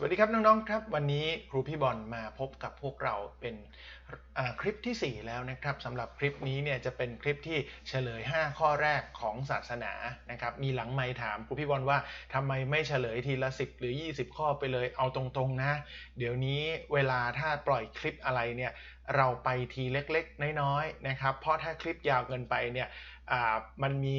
สวัสดีครับน้องๆครับ วันนี้ครูพี่บอลมาพบกับพวกเราเป็นคลิปทีสี่ 4 แล้วนะครับสำหรับคลิปนี้เนี่ยจะเป็นคลิปที่เฉลย 5 ข้อแรกของศาสนานะครับมีหลังไมค์ถามครูพี่บอลว่าทำไมไม่เฉลยทีละ 10 หรือ 20 ข้อไปเลยเอาตรงๆนะ เดี๋ยวนี้เวลาถ้าปล่อยคลิปอะไรเนี่ยเราไปทีเล็กๆ น้อยๆนะครับเพราะถ้าคลิปยาวเกินไปเนี่ยมันมี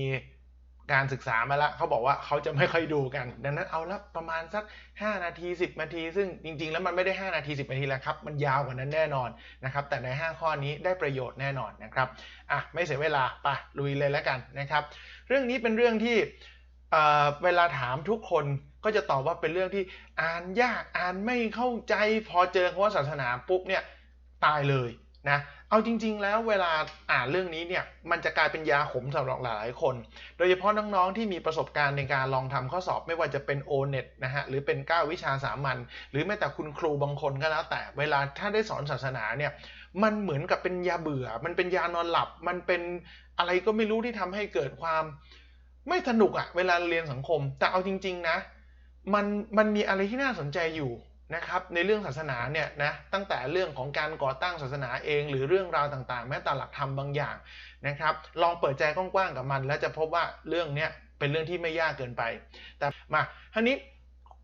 การศึกษามาแล้วเขาบอกว่าเขาจะไม่ค่อยดูกัน ดังนั้นเอาละประมาณสัก 5 นาที 10 นาที ซึ่งจริง ๆ แล้วมันไม่ได้ 5 นาที 10 นาทีแล้วครับ มันยาวกว่านั้นแน่นอนนะครับ แต่ใน 5 ข้อนี้ได้ประโยชน์แน่นอนนะครับอะไม่เสียเวลาไปลุยเลยแล้วกันนะครับ เรื่องนี้เป็นเรื่องที่เเวลาถามทุกคนก็จะตอบว่าเป็นเรื่องที่อ่านยากอ่านไม่เข้าใจพอเจอคำว่าศาสนาปุ๊บเนี่ยตายเลยนะ เอาจริง ๆ แล้วเวลาอ่านเรื่องนี้เนี่ยมันจะกลายเป็นยาขมสำหรับหลายๆคน โดยเฉพาะน้องๆที่มีประสบการณ์ในการลองทำข้อสอบไม่ว่าจะเป็น o n e t นะฮะหรือเป็น9วิชาสามัญหรือแม้แต่คุณครูบางคนก็แล้วแต่ เวลาถ้าได้สอนศาสนาเนี่ยมันเหมือนกับเป็นยาเบื่อ มันเป็นยานอนหลับ มันเป็นอะไรก็ไม่รู้ที่ทำให้เกิดความไม่สนุกอะเวลาเรียนสังคม แต่เอาจริง ๆ นะ มันมันมีอะไรที่น่าสนใจอยู่ นะครับในเรื่องศาสนาเนี่ยนะตั้งแต่เรื่องของการก่อตั้งศาสนาเอง หรือเรื่องราวต่างๆ แม้แต่หลักธรรมบางอย่างนะครับ ลองเปิดใจกว้างๆกับมัน แล้วจะพบว่าเรื่องเนี้ยเป็นเรื่องที่ไม่ยากเกินไป แต่มาทีนี้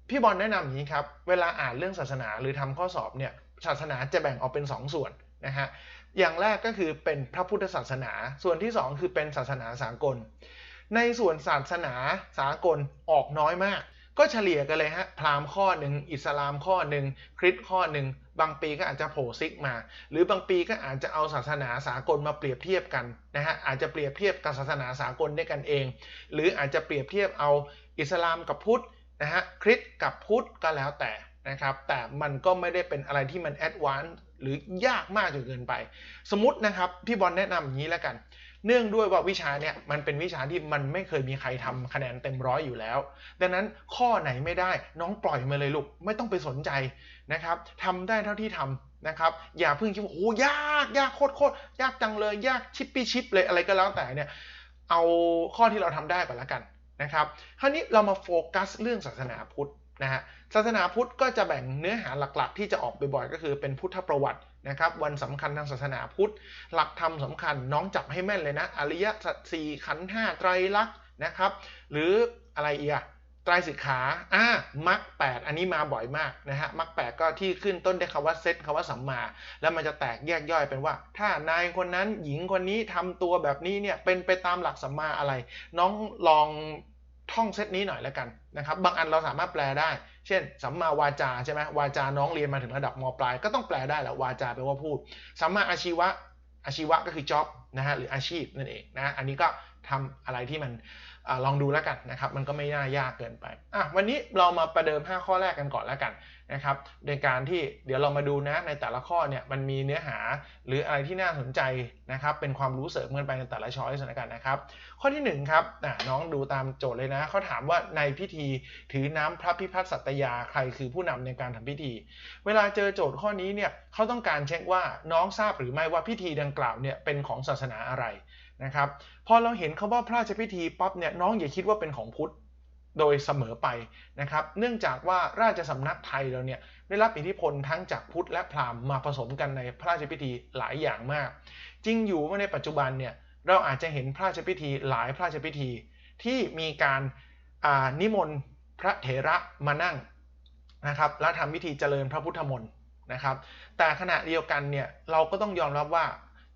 พี่บอลแนะนำอย่างนี้ครับเวลาอ่านเรื่องศาสนาหรือทำข้อสอบเนี่ยศาสนาจะแบ่งออกเป็น2ส่วนนะฮะอย่างแรกก็คือเป็นพระพุทธศาสนา ส่วนที่ 2 คือเป็นศาสนาสากล ในส่วนศาสนาสากลออกน้อยมาก ก็เฉลี่ยกันเลยฮะพราหมณ์ข้อหนึ่งอิสลามข้อหนึ่งคริสต์ข้อหนึ่งบางปีก็อาจจะโผล่ซิกมา หรือบางปีก็อาจจะเอาศาสนาสากลมาเปรียบเทียบกันนะฮะอาจจะเปรียบเทียบกับศาสนาสากลด้วยกันเอง หรืออาจจะเปรียบเทียบเอาอิสลามกับพุทธนะฮะคริสต์กับพุทธก็แล้วแต่นะครับแต่มันก็ไม่ได้เป็นอะไรที่มันแอดวานซ์หรือยากมากจนเกินไป สมมตินะครับพี่บอลแนะนำอย่างนี้แล้วกัน เนื่องด้วยว่าวิชาเนี่ยมันเป็นวิชาที่มันไม่เคยมีใครทำคะแนนเต็มร้อยอยู่แล้ว ดังนั้นข้อไหนไม่ได้น้องปล่อยมาเลยลูกไม่ต้องไปสนใจนะครับทำได้เท่าที่ทำนะครับอย่าเพิ่งคิดว่าโอ้ยากยากโคตรโคตรยากจังเลย ยากชิปปี้ชิปเลยอะไรก็แล้วแต่เนี่ยเอาข้อที่เราทำได้ก่อนละกันนะครับคราวนี้เรามาโฟกัสเรื่องศาสนาพุทธ นะฮะศาสนาพุทธก็จะแบ่งเนื้อหาหลักๆ ที่จะออกบ่อยๆก็คือเป็นพุทธประวัตินะครับวันสำคัญทางศาสนาพุทธ หลักธรรมสำคัญน้องจับให้แม่นเลยนะอริยสัจสี่ขันธ์ห้าไตรลักษณ์นะครับ หรืออะไรอีกอะไตรสิกขาอ่ามักแปดอันนี้มาบ่อยมากนะฮะมักแปดก็ที่ขึ้นต้นด้วยคำว่าเซตคำว่าสัมมา แล้วมันจะแตกแยกย่อยเป็นว่า ถ้านายคนนั้นหญิงคนนี้ทำตัวแบบนี้เนี่ยเป็นไปตามหลักสัมมาอะไร น้องลอง ท่องเซตนี้หน่อยแล้วกันนะครับบางอันเราสามารถแปลได้ เช่น สัมมาวาจาใช่ไหมวาจาน้องเรียนมาถึงระดับมปลายก็ต้องแปลได้แหละวาจาแปลว่าพูด สัมมาอาชีวะอาชีวะก็คือ job นะฮะหรืออาชีพนั่นเองนะอันนี้ก็ทำอะไรที่มัน อลองดูแล้วกันนะครับ มันก็ไม่น่ายากเกินไปอะวันนี้เรามาประเดิม 5 ข้อแรกกันก่อนแล้วกันนะครับโดยการที่เดี๋ยวเรามาดูนะในแต่ละข้อเนี่ยมันมีเนื้อหาหรืออะไรที่น่าสนใจนะครับ เป็นความรู้เสริมกันไปในแต่ละช้อยส์นะกันนะครับ ข้อที่1ครับน้องดูตามโจทย์เลยนะเขาถามว่าในพิธีถือน้ำพระพิพัฒน์สัตยาใครคือผู้นำในการทำพิธี เวลาเจอโจทย์ข้อนี้เนี่ยเขาต้องการเช็คว่าน้องทราบหรือไม่ว่าพิธีดังกล่าวเนี่ยเป็นของศาสนาอะไร นะครับพอเราเห็นคาว่าพระราชพิธีปั๊บเนี่ยน้องอย่าคิดว่าเป็นของพุทธโดยเสมอไปนะครับ เนื่องจากว่าราชสำนักไทยเราเนี่ยได้รับอิทธิพลทั้งจากพุทธและพราหมณ์มาผสมกันในพระราชพิธีหลายอย่างมาก จริงอยู่ว่าในปัจจุบันเนี่ยเราอาจจะเห็นพระราชพิธีหลายพระราชพิธี ที่มีการนิมนต์พระเถระมานั่งนะครับและทำพิธีเจริญพระพุทธมนต์นะครับ แต่ขณะเดียวกันเนี่ยเราก็ต้องยอมรับว่า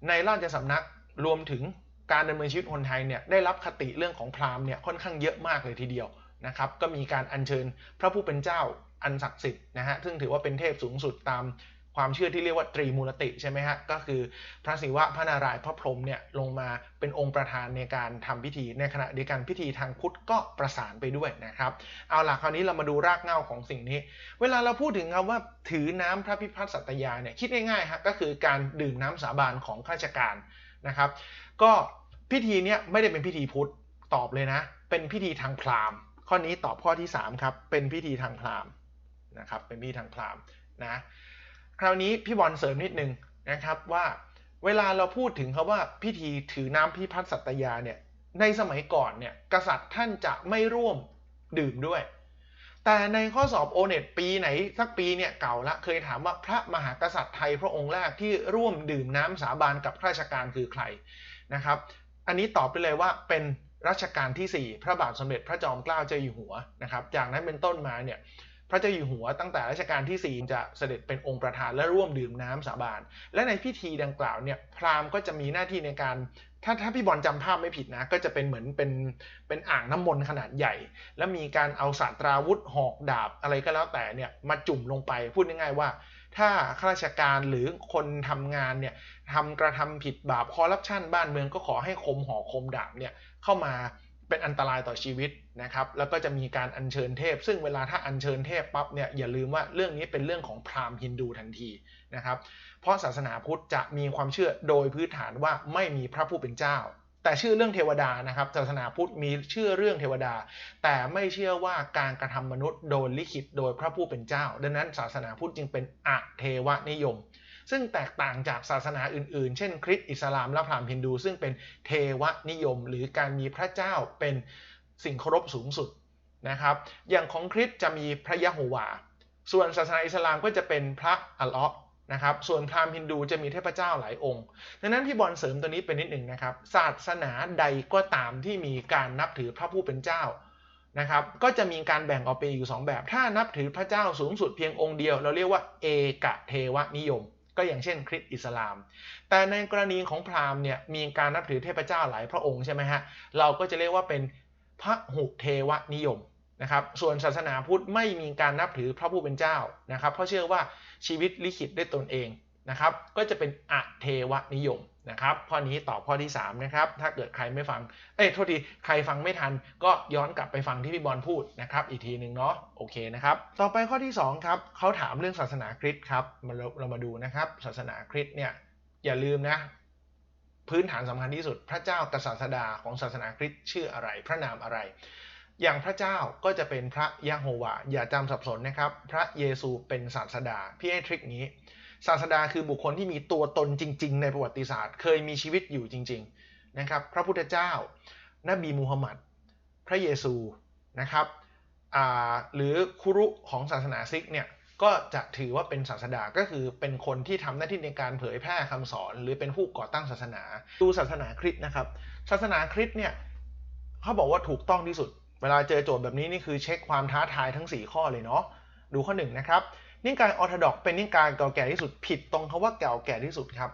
ในราชสำนักรวมถึง การดำเนินชีวิตคนไทยเนี่ยได้รับคติเรื่องของพราหมณ์เนี่ยค่อนข้างเยอะมากเลยทีเดียวนะครับก็มีการอัญเชิญพระผู้เป็นเจ้าอันศักดิ์สิทธิ์นะฮะซึ่งถือว่าเป็นเทพสูงสุดตามความเชื่อที่เรียกว่าตรีมูลติใช่ไหมฮะก็คือพระศิวะพระนารายณ์พระพรหมเนี่ยลงมาเป็นองค์ประธานในการทำพิธี ในขณะเดียวกันพิธีทางพุทธก็ประสานไปด้วยนะครับเอาล่ะคราวนี้เรามาดูรากเหง้าของสิ่งนี้ เวลาเราพูดถึงคำว่าถือน้ำพระพิพัฒน์สัตยาเนี่ยคิดง่ายๆฮะก็คือการดื่มน้ำสาบานของข้าราชการ นะครับ ก็พิธีเนี้ยไม่ได้เป็นพิธีพุทธตอบเลยนะ เป็นพิธีทางพราหมณ์ ข้อนี้ตอบข้อที่ 3 ครับ เป็นพิธีทางพราหมณ์นะครับ เป็นพิธีทางพราหมณ์นะคราวนี้พี่บอลเสริมนิดนึงนะครับว่าเวลาเราพูดถึงคาว่าพิธีถือน้ำพิพัฒน์สัตยาเนี่ยในสมัยก่อนเนี่ยกษัตริย์ท่านจะไม่ร่วมดื่มด้วย แต่ในข้อสอบโอเน็ตปีไหนสักปีเนี่ยเก่าละเคยถามว่าพระมหากษัตริย์ไทยพระองค์แรกที่ร่วมดื่มน้ำสาบานกับข้าราชการคือใครนะครับ อันนี้ตอบไปเลยว่าเป็นรัชกาลที่ 4 พระบาทสมเด็จพระจอมเกล้าเจ้าอยู่หัวนะครับ จากนั้นเป็นต้นมาเนี่ยพระเจ้าอยู่หัวตั้งแต่รัชกาลที่ 4 จะเสด็จเป็นองค์ประธานและร่วมดื่มน้ำสาบาน และในพิธีดังกล่าวเนี่ยพราหมณ์ก็จะมีหน้าที่ในการ ถ้าถ้าพี่บอลจำภาพไม่ผิดนะ ก็จะเป็นเหมือนเป็นเป็นอ่างน้ำมนต์ขนาดใหญ่ แล้วมีการเอาสาตราวุธหอกดาบอะไรก็แล้วแต่เนี่ยมาจุ่มลงไปพูดง่ายๆว่า ถ้าข้าราชการหรือคนทำงานเนี่ยทำกระทำผิดบาปคอร์รัปชันบ้านเมืองก็ขอให้คมหอกคมดาบเนี่ยเข้ามา เป็นอันตรายต่อชีวิตนะครับ แล้วก็จะมีการอัญเชิญเทพ ซึ่งเวลาถ้าอัญเชิญเทพปั๊บเนี่ยอย่าลืมว่าเรื่องนี้เป็นเรื่องของพราหมณ์ฮินดูทันทีนะครับ เพราะศาสนาพุทธจะมีความเชื่อโดยพื้นฐานว่าไม่มีพระผู้เป็นเจ้า แต่ชื่อเรื่องเทวดานะครับศาสนาพุทธมีเชื่อเรื่องเทวดา แต่ไม่เชื่อว่าการกระทำมนุษย์โดยลิขิตโดยพระผู้เป็นเจ้า ดังนั้นศาสนาพุทธจึงเป็นอะเทวนิยม ซึ่งแตกต่างจากศาสนาอื่น ๆ เช่น คริสต์อิสลามและพราหมณ์ฮินดู ซึ่งเป็นเทวนิยม หรือการมีพระเจ้าเป็นสิ่งเคารพสูงสุดนะครับ อย่างของคริสต์จะมีพระยะโฮวา ส่วนศาสนาอิสลามก็จะเป็นพระอัลเลาะห์นะครับ ส่วนพราหมณ์ฮินดูจะมีเทพเจ้าหลายองค์ ดังนั้นพี่บอลเสริมตัวนี้เป็นนิดหนึ่งนะครับ ศาสนาใดก็ตามที่มีการนับถือพระผู้เป็นเจ้านะครับ ก็จะมีการแบ่งออกเป็นอยู่ 2 แบบ ถ้านับถือพระเจ้าสูงสุดเพียงองค์เดียว เราเรียกว่าเอกเทวนิยม ก็อย่างเช่นคริสต์อิสลาม แต่ในกรณีของพราหมณ์เนี่ยมีการนับถือเทพเจ้าหลายพระองค์ใช่ไหมฮะ เราก็จะเรียกว่าเป็นพระหุเทวนิยมนะครับ ส่วนศาสนาพุทธไม่มีการนับถือพระผู้เป็นเจ้านะครับ เพราะเชื่อว่าชีวิตลิขิตด้วยตนเองนะครับ ก็จะเป็นอะเทวนิยมนะครับข้อนี้ตอบข้อที่3นะครับถ้าเกิดใครไม่ฟังเอ้ยโทษทีใครฟังไม่ทัน ก็ย้อนกลับไปฟังที่พี่บอลพูดนะครับอีกทีหนึ่งเนาะโอเคนะครับต่อไปข้อที่2ครับเขาถามเรื่องศาสนาคริสต์ครับมาเราเรามาดูนะครับ ศาสนาคริสต์เนี่ยอย่าลืมนะพื้นฐานสำคัญที่สุด พระเจ้ากษัตริดาของศาสนาคริสต์ชื่ออะไร พระนามอะไร อย่างพระเจ้าก็จะเป็นพระยะโฮวาอย่าจำสับสนนะครับ พระเยซูเป็นศาสดาพี่ให้ทริคนี้ ศาสดาคือบุคคลที่มีตัวตนจริง ๆ ในประวัติศาสตร์ เคยมีชีวิตอยู่จริง ๆนะครับ พระพุทธเจ้า นบีมูฮัมหมัด พระเยซูนะครับหรือครุของศาสนาซิกเนี่ยก็จะถือว่าเป็นศาสดาก็คือเป็นคนที่ทำหน้าที่ในการเผยแพร่คำสอน หรือเป็นผู้ก่อตั้งศาสนา ดูศาสนาคริสต์นะครับ ศาสนาคริสต์เนี่ยเขาบอกว่าถูกต้องที่สุด เวลาเจอโจทย์แบบนี้นี่คือเช็คความท้าทายทั้ง 4 ข้อเลยเนาะดูข้อ1นนะครับ นิกายออร์โธดอกเป็นนิกายเก่าแก่ที่สุดผิดตรงคาว่าเก่าแก่ที่สุดครับ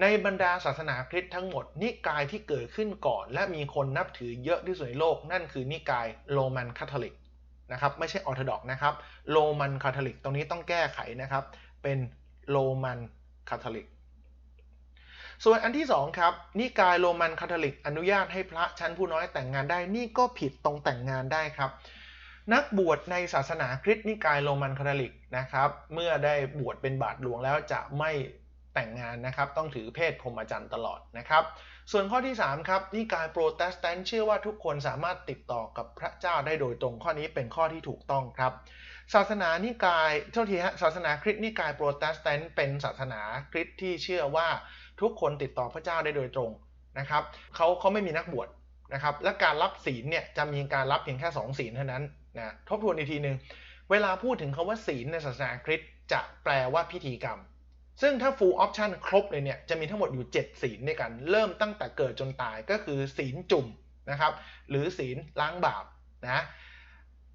ในบรรดาศาสนาคริสต์ทั้งหมด นิกายที่เกิดขึ้นก่อน และมีคนนับถือเยอะที่สุดในโลก นั่นคือนิกายโรมันคาทอลิกนะครับไม่ใช่ออร์โธดอกนะครับโรมันคาทอลิกตรงนี้ต้องแก้ไขนะครับ เป็นโรมันคาทอลิกส่วนอันที่2ครับนิกายโรมันคาทอลิกอนุญาตให้พระชั้นผู้น้อยแต่งงานได้นี่ก็ผิดตรงแต่งงานได้ครับ นักบวชในศาสนาคริสต์นิกายโรมันคาทอลิกนะครับ เมื่อได้บวชเป็นบาทหลวงแล้วจะไม่แต่งงานนะครับ ต้องถือเพศพรหมจรรย์ตลอดนะครับ ส่วนข้อที่ 3 ครับ นิกายโปรเตสแตนต์เชื่อว่าทุกคนสามารถติดต่อกับพระเจ้าได้โดยตรงข้อนี้เป็นข้อที่ถูกต้องครับ ศาสนานิกายเท่าทีฮะศาสนาคริสต์นิกายโปรเตสแตนต์เป็นศาสนาคริสต์ที่เชื่อว่าทุกคนติดต่อพระเจ้าได้โดยตรงนะครับเขาเขาไม่มีนักบวชนะครับและการรับศีลเนี่ยจะมีการรับเพียงแค่2ศีลเท่านั้น นะทบทวนอีกทีหนึ่งเวลาพูดถึงคาว่าศีลในศาสนาคริสต์จะแปลว่าพิธีกรรม ซึ่งถ้า full option ครบเลยเนี่ยจะมีทั้งหมดอยู่ 7 ศีลด้วยกันเริ่มตั้งแต่เกิดจนตายก็คือศีลจุ่มนะครับหรือศีลล้างบาปนะ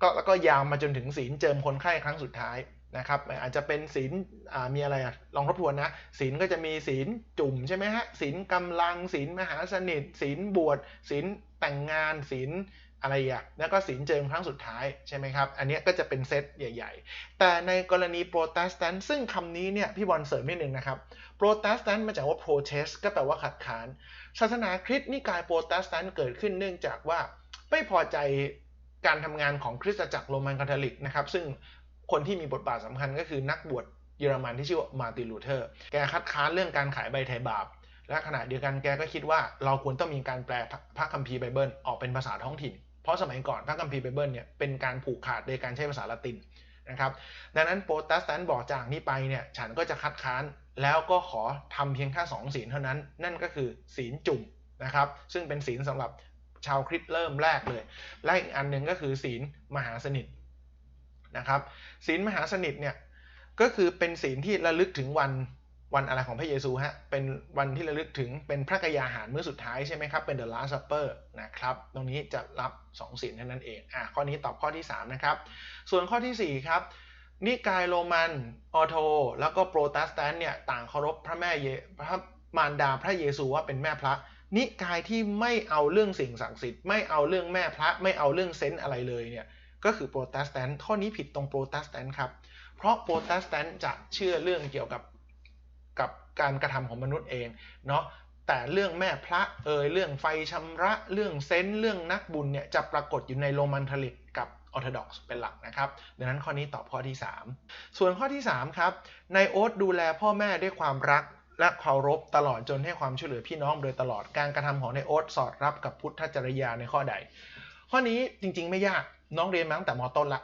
ก็แล้วก็ยาวมาจนถึงศีลเจิมคนไข้ครั้งสุดท้ายนะครับอาจจะเป็นศีลมีอะไรอะลองทบทวนนะศีลก็จะมีศีลจุ่มใช่ไหมฮะศีลกำลังศีลมหาสนิทศีลบวชศีลแต่งงานศีล อะไรอะแล้วก็ศีลเจิมครั้งสุดท้ายใช่ไหมครับ อันนี้ก็จะเป็นเซตใหญ่ ๆ แต่ในกรณีโปรเตสแตนต์ซึ่งคำนี้เนี่ยพี่บอลเสริมนิดนึงนะครับโปรเตสแตนต์มาจากว่า protest ก็แปลว่าขัดขาน ศาสนาคริสต์นิกายโปรเตสแตนต์เกิดขึ้นเนื่องจากว่าไม่พอใจการทำงานของคริสตจักรโรมันคาทอลิกนะครับซึ่งคนที่มีบทบาทสำคัญก็คือนักบวชเยอรมันที่ชื่อว่ามาร์ตินลูเทอร์แกคัดค้านเรื่องการขายใบไถ่บาปและขณะเดียวกันแกก็คิดว่าเราควรต้องมีการแปลพระคัมภีร์ไบเบิลออกเป็นภาษาท้องถิ่น เพราะสมัยก่อนพระคัมภีร์ไบเบิลเนี่ยเป็นการผูกขาดโดยการใช้ภาษาละตินนะครับดังนั้นโปรเตสแตนต์บอกจากนี้ไปเนี่ยฉันก็จะคัดค้านแล้วก็ขอทำเพียงแค่สองศีลเท่านั้น นั่นก็คือศีลจุ่มนะครับซึ่งเป็นศีลสำหรับชาวคริสต์เริ่มแรกเลย และอีกอันหนึ่งก็คือศีลมหาสนิทนะครับศีลมหาสนิทเนี่ยก็คือเป็นศีลที่ระลึกถึงวัน วันอะไรของพระเยซูฮะ เป็นวันที่ระลึกถึงเป็นพระกยาหารมื้อสุดท้ายใช่ไหมครับ เป็น the last supper นะครับ ตรงนี้จะรับ2ศีลเท่านั้นเอง อะ ข้อนี้ตอบข้อที่ 3 นะครับ ส่วนข้อทีสี่4 ครับ นิกายโรมัน ออโท แล้วก็โปรเตสแตนต์เนี่ย ต่างเคารพพระแม่เยพระมารดาพระเยซูว่าเป็นแม่พระ นิกายที่ไม่เอาเรื่องสิ่งศักดิ์สิทธิ์ ไม่เอาเรื่องแม่พระ ไม่เอาเรื่องเซนต์อะไรเลยเนี่ย ก็คือโปรเตสแตนต์ ข้อนี้ผิดตรงโปรเตสแตนต์ครับ เพราะโปรเตสแตนต์จะเชื่อเรื่องเกี่ยวกับ การกระทำของมนุษย์เองเนาะแต่เรื่องแม่พระเอ่ยเรื่องไฟชำระเรื่องเซนเรื่องนักบุญเนี่ยจะปรากฏอยู่ในโรมันคาทลิกกับออร์โธดอกซ์เป็นหลักนะครับ ดังนั้นข้อนี้ตอบข้อที่ 3 ส่วนข้อที่ 3 ครับนายโอ๊ตดูแลพ่อแม่ด้วยความรักและเคารพตลอดจนให้ความช่วยเหลือพี่น้องโดยตลอดการกระทำของนายโอ๊ตสอดรับกับพุทธจริยาในข้อใด ข้อนี้จริงๆไม่ยากน้องเรียนมาตั้งแต่มต้นละ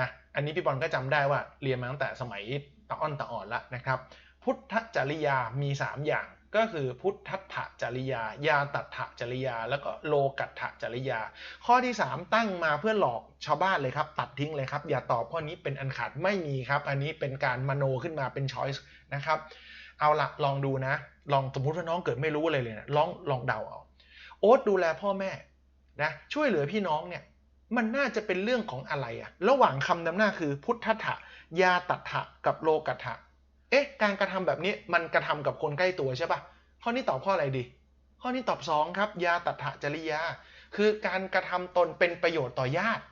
นะอันนี้พี่บอลก็จำได้ว่าเรียนมาตั้งแต่สมัยตะอ้อนตะอ่อนละนะครับ พุทธจริยามี 3 อย่าง ก็คือพุทธัตถจริยา ยาตัตถจริยา แล้วก็โลกัตถจริยา ข้อที่ 3 ตั้งมาเพื่อหลอกชาวบ้านเลยครับ ตัดทิ้งเลยครับ อย่าตอบข้อนี้เป็นอันขาดไม่มีครับ อันนี้เป็นการมโนขึ้นมาเป็นช้อยส์นะครับ เอาละลองดูนะ ลองสมมติว่าน้องเกิดไม่รู้อะไรเลยนะลองลองเดาเอาโอ๊ตดูแลพ่อแม่นะช่วยเหลือพี่น้องเนี่ยมันน่าจะเป็นเรื่องของอะไรอะระหว่างคำนำหน้าคือพุทธัตถะยาตัตถะกับโลกัตถะ เอ๊ะ การกระทำแบบนี้มันกระทำกับคนใกล้ตัวใช่ปะข้อนี้ตอบข้ออะไรดี ข้อนี้ตอบ2ครับยาตัถะจริยา คือการกระทำตนเป็นประโยชน์ต่อญาติ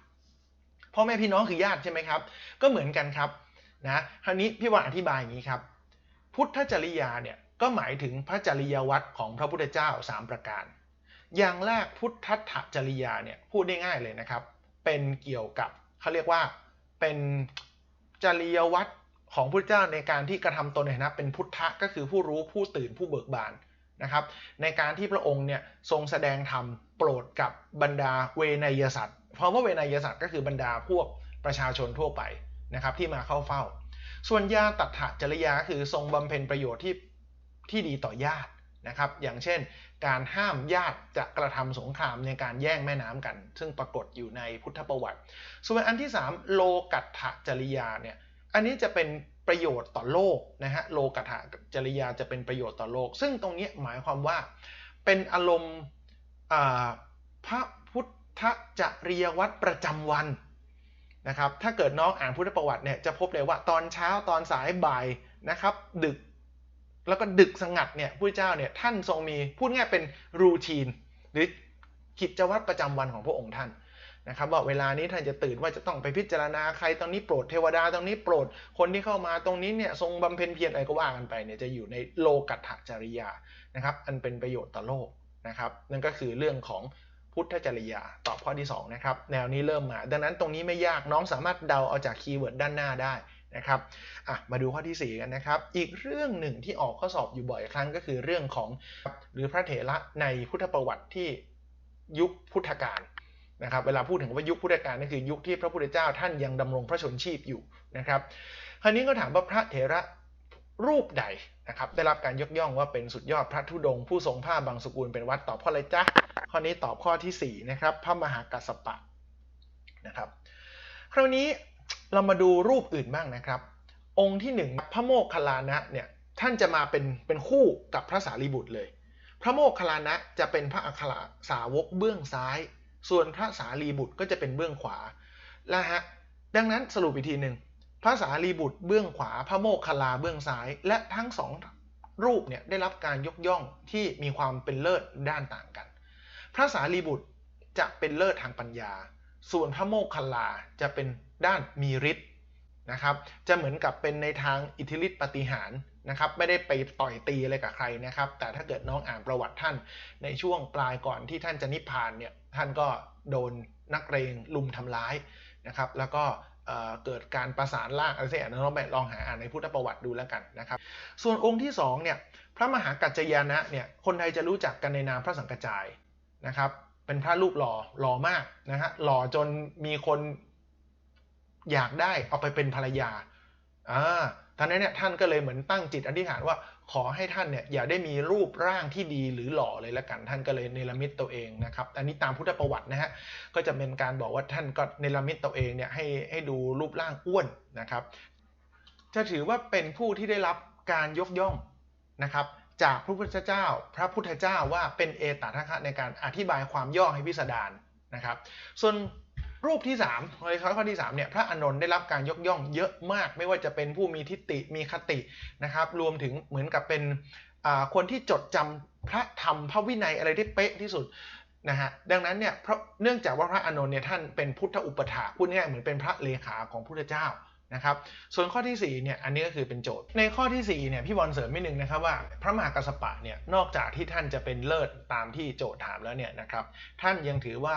พ่อแม่พี่น้องคือญาติใช่ไหมครับ ก็เหมือนกันครับนะคราวนี้พี่วันอธิบายอย่างนี้ครับ พุทธจริยาเนี่ยก็หมายถึงพระจริยวัตรของพระพุทธเจ้า 3 ประการ อย่างแรกพุทธัตถจริยาเนี่ยพูดได้ง่ายเลยนะครับ เป็นเกี่ยวกับเขาเรียกว่าเป็นจริยวัตร ของพระเจ้าในการที่กระทำตนในฐานะเป็นพุทธะก็คือผู้รู้ผู้ตื่นผู้เบิกบานนะครับ ในการที่พระองค์เนี่ยทรงแสดงธรรมโปรดกับบรรดาเวนยสัตว์เพราะว่าเวนยสัตว์ก็คือบรรดาพวกประชาชนทั่วไปนะครับที่มาเข้าเฝ้า ส่วนยาตัถจริยาคือทรงบำเพ็ญประโยชน์ที่ที่ดีต่อญาตินะครับ อย่างเช่น การห้ามญาติจะกระทำสงครามในการแย่งแม่น้ำกัน ซึ่งปรากฏอยู่ในพุทธประวัติ ส่วนอันที่ 3 โลกัตถจริยาเนี่ย อันนี้จะเป็นประโยชน์ต่อโลกนะฮะโลกัตถจริยาจะเป็นประโยชน์ต่อโลก ซึ่งตรงนี้หมายความว่าเป็นอารมณ์พระพุทธจริยวัตรประจำวันนะครับถ้าเกิดน้องอ่านพุทธประวัติเนี่ยจะพบเลยว่าตอนเช้าตอนสายบ่ายนะครับ ดึกแล้วก็ดึกสงัดเนี่ยผู้เจ้าเนี่ยท่านทรงมีพูดง่ายเป็นรูทีน หรือกิจวัตรประจำวันของพระองค์ท่าน นะครับว่าเวลานี้ท่านจะตื่นว่าจะต้องไปพิจารณาใครตรงนี้โปรดเทวดาตรงนี้โปรดคนที่เข้ามาตรงนี้เนี่ยทรงบำเพ็ญเพียรอะไรก็ว่ากันไปเนี่ยจะอยู่ในโลกัตถจริยานะครับ อันเป็นประโยชน์ต่อโลกนะครับ นั่นก็คือเรื่องของพุทธจริยาตอบข้อที่2นะครับแนวนี้เริ่มมา ดังนั้นตรงนี้ไม่ยากน้องสามารถเดาเอาจากคีย์เวิร์ดด้านหน้าได้นะครับอะมาดูข้อที่ 4 กันนะครับ อีกเรื่องหนึ่งที่ออกข้อสอบอยู่บ่อยครั้งก็คือเรื่องของหรือพระเถระในพุทธประวัติที่ยุคพุทธกาล นะครับเวลาพูดถึงว่ายุคพุทธกาลนั่นคือยุคที่พระพุทธเจ้าท่านยังดำรงพระชนชีพอยู่นะครับคราวนี้ก็ถามว่าพระเถระรูปใดนะครับได้รับการยกย่องว่าเป็นสุดยอดพระธุดง ผู้ทรงผ้าบางสกุลเป็นวัดตอบข้ออะไรจ๊ะข้อนี้ตอบข้อที่4นะครับพระมหากัสสปะนะครับคราวนี้เรามาดูรูปอื่นบ้างนะครับ องค์ที่ 1 พระโมคคัลลานะเนี่ยท่านจะมาเป็นเป็นคู่กับพระสารีบุตรเลย พระโมคคัลลานะจะเป็นพระอัครสาวกเบื้องซ้าย ส่วนพระสารีบุตรก็จะเป็นเบื้องขวาแล้วฮะดังนั้นสรุปอีกทีหนึ่งพระสารีบุตรเบื้องขวา พระโมคคัลลาเบื้องซ้าย และทั้งสองรูปเนี่ยได้รับการยกย่องที่มีความเป็นเลิศด้านต่างกัน พระสารีบุตรจะเป็นเลิศทางปัญญา ส่วนพระโมคคัลลาจะเป็นด้านมีฤทธิ์นะครับ จะเหมือนกับเป็นในทางอิทธิฤทธิปฏิหารนะครับ ไม่ได้ไปต่อยตีอะไรกับใครนะครับ แต่ถ้าเกิดน้องอ่านประวัติท่านในช่วงปลายก่อนที่ท่านจะนิพพานเนี่ย ท่านก็โดนนักเรงลุมทำร้ายนะครับ แล้วก็เกิดการประสานล่างอะไรสักอย่างน้องไปลองหาอ่านในพุทธประวัติดูแล้วกันนะครับ ส่วนองค์ที่2เนี่ยพระมหากัจจยานะเนี่ยคนไทยจะรู้จักกันในนามพระสังกัจจายนะครับ เป็นพระรูปหล่อหล่อมากนะฮะหล่อจนมีคนอยากได้เอาไปเป็นภรรยาอ่า ท่านนี้นเนี่ยท่านก็เลยเหมือนตั้งจิตอธิษฐานว่าขอให้ท่านเนี่ยอย่าได้มีรูปร่างที่ดีหรือหล่อเลยละกันท่านก็เลยเนรมิตตัวเองนะครับอันนี้ตามพุทธประวัตินะฮะก็จะเป็นการบอกว่าท่านก็เนรมิตตัวเองเนี่ยให้ให้ดูรูปร่างอ้วนนะครับ จะถือว่าเป็นผู้ที่ได้รับการยกย่องนะครับจากพระพุทธเจ้า พระพุทธเจ้าว่าเป็นเอตทัคคะในการอธิบายความย่อให้พิสดารนะครับ ส่วน รูปที่3เลยข้อที่3เนี่ยพระอานนท์ได้รับการยกย่องเยอะมาก ไม่ว่าจะเป็นผู้มีทิฏฐิมีคตินะครับ รวมถึงเหมือนกับเป็นคนที่จดจำพระธรรมพระวินัยอะไรได้เป๊ะที่สุดนะฮะดังนั้นเนี่ยเพราะเนื่องจากว่าพระอานนท์เนี่ยท่านเป็นพุทธอุปถาพูดง่ายเหมือนเป็นพระเลขาของพุทธเจ้านะครับส่วนข้อที่4เนี่ยอันนี้ก็คือเป็นโจทย์ ในข้อที่4เนี่ยพี่บอลเสริมไม่หนึ่งนะครับว่า พระมหากัสปะเนี่ยนอกจากที่ท่านจะเป็นเลิศตามที่โจทย์ถามแล้วเนี่ยนะครับท่านยังถือว่า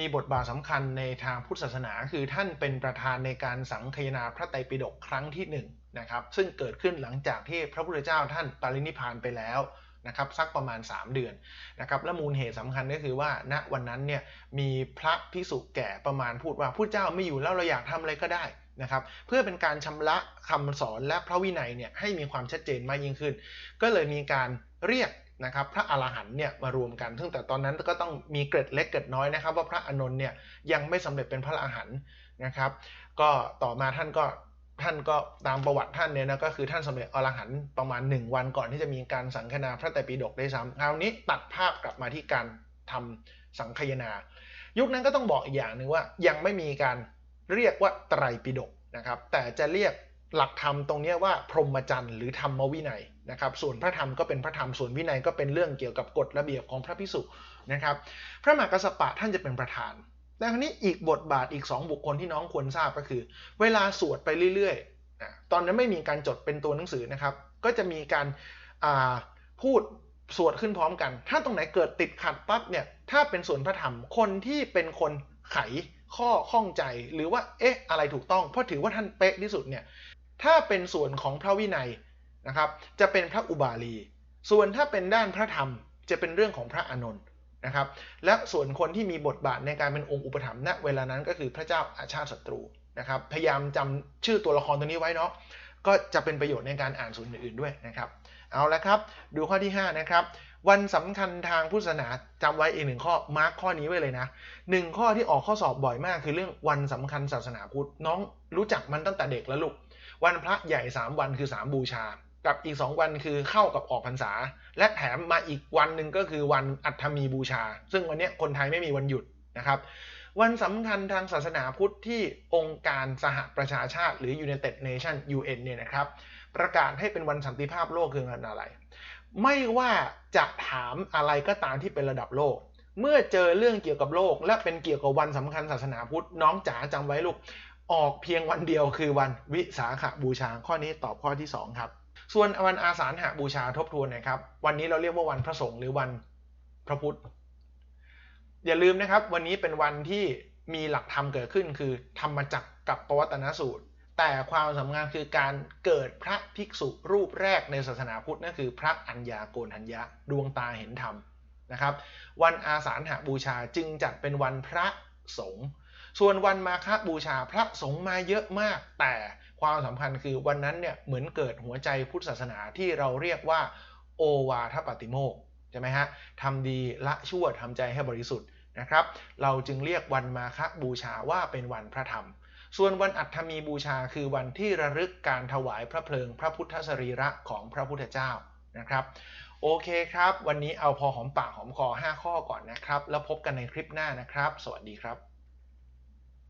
มีบทบาทสำคัญในทางพุทธศาสนาคือท่านเป็นประธานในการสังคยนาพระไตรปิฎกครั้งที่1นนะครับซึ่งเกิดขึ้นหลังจากที่พระพุทธเจ้าท่านปรินิพานไปแล้วนะครับสักประมาณ 3 เดือนนะครับและมูลเหตุสำคัญก็คือว่าณวันนั้นเนี่ยมีพระพิสุแก่ประมาณพูดว่าผู้เจ้าไม่อยู่แล้วเราอยากทำอะไรก็ได้นะครับเพื่อเป็นการชำระคำสอนและพระวินัยเนี่ยให้มีความชัดเจนมากยิ่งขึ้น ก็เลยมีการเรียก นะครับพระอรหันต์เนี่ยมารวมกันซึ่งแต่ตอนนั้นก็ต้องมีเกร็ดเล็กเกร็ดน้อยนะครับ ว่าพระอานนท์เนี่ยยังไม่สำเร็จเป็นพระอรหันต์นะครับ ก็ต่อมาท่านก็ท่านก็ตามประวัติท่านเนี่ยนะก็คือท่านสำเร็จอรหันต์ประมาณ 1 วันก่อนที่จะมีการสังคนาพระไตรปิฎกได้ซ้ำคราวนี้ตัดภาพกลับมาที่การทำสังคยนา ยุคนั้นก็ต้องบอกอีกอย่างหนึ่งว่ายังไม่มีการเรียกว่าไตรปิฎกนะครับ แต่จะเรียกหลักธรรมตรงนี้ว่าพรหมจรรย์หรือธรรมวินัย นะครับ ส่วนพระธรรมก็เป็นพระธรรม ส่วนวินัยก็เป็นเรื่องเกี่ยวกับกฎระเบียบของพระพิสุนะครับ พระมหากระสปะท่านจะเป็นประธานแต่ครั้นี้อีกบทบาทอีก 2 บุคคลที่น้องควรทราบก็คือ เวลาสวดไปเรื่อยๆ ตอนนั้นไม่มีการจดเป็นตัวหนังสือนะครับ ก็จะมีการพูดสวดขึ้นพร้อมกัน ถ้าตรงไหนเกิดติดขัดปั๊บเนี่ย ถ้าเป็นส่วนพระธรรม คนที่เป็นคนไขข้อข้องใจหรือว่า เอ๊ะ อะไรถูกต้อง เพราะถือว่าท่านเป๊ะที่สุดเนี่ย ถ้าเป็นส่วนของพระวินัย นะครับจะเป็นพระอุบาลี ส่วนถ้าเป็นด้านพระธรรมจะเป็นเรื่องของพระอานนท์นะครับ และส่วนคนที่มีบทบาทในการเป็นองค์อุปถัมภ์ณเวลานั้นก็คือพระเจ้าอาชาติศัตรูนะครับพยายามจำชื่อตัวละครตัวนี้ไว้เนาะก็จะเป็นประโยชน์ในการอ่านส่วนอื่นๆด้วยนะครับเอาละครับ ดูข้อที่ 5 นะครับ วันสำคัญทางพุทธศาสนาจำไว้อีกหนึ่งข้อมาร์คข้อนี้ไว้เลยนะหนึ่งข้อที่ออกข้อสอบบ่อยมากคือเรื่องวันสำคัญศาสนาพุทธน้องรู้จักมันตั้งแต่เด็กแล้วลูกวันพระใหญ่ 3 วันคือ 3 บูชา กับอีก 2 วันคือเข้ากับออกพรรษา และแถมมาอีกวันหนึ่งก็คือวันอัฐมีบูชา ซึ่งวันนี้คนไทยไม่มีวันหยุดนะครับ วันสำคัญทางศาสนาพุทธที่องค์การสหประชาชาติ หรือ United Nation UN เนี่ยนะครับ ประกาศให้เป็นวันสันติภาพโลกคือวันอะไร ไม่ว่าจะถามอะไรก็ตามที่เป็นระดับโลกเมื่อเจอเรื่องเกี่ยวกับโลก และเป็นเกี่ยวกับวันสำคัญศาสนาพุทธน้องจ๋าจำไว้ลูก ออกเพียงวันเดียวคือวันวิสาขบูชาข้อนี้ตอบข้อที่ 2 ครับ ส่วนวันอาสาฬหาบูชาทบทวนนะครับ วันนี้เราเรียกว่าวันพระสงฆ์หรือวันพระพุทธ อย่าลืมนะครับ วันนี้เป็นวันที่มีหลักธรรมเกิดขึ้น คือธรรมจักรกับปวัตนสูตร แต่ความสำคัญคือการเกิดพระภิกษุรูปแรกในศาสนาพุทธนั่นคือพระอัญญาโกณทัญญะดวงตาเห็นธรรมนะครับ วันอาสาฬหาบูชาจึงจัดเป็นวันพระสงฆ์ ส่วนวันมาฆบูชาพระสงฆ์มาเยอะมาก แต่ความสำคัญคือวันนั้นเนี่ยเหมือนเกิดหัวใจพุทธศาสนาที่เราเรียกว่าโอวาทปฏิโมกใช่ไหมฮะทำดีละชั่วทำใจให้บริสุทธิ์นะครับ เราจึงเรียกวันมาฆบูชาว่าเป็นวันพระธรรม ส่วนวันอัฏฐมีบูชาคือวันที่ระลึกการถวายพระเพลิงพระพุทธสรีระของพระพุทธเจ้านะครับโอเคครับ วันนี้เอาพอหอมปากหอมคอ 5 ข้อก่อนนะครับ แล้วพบกันในคลิปหน้านะครับ สวัสดีครับ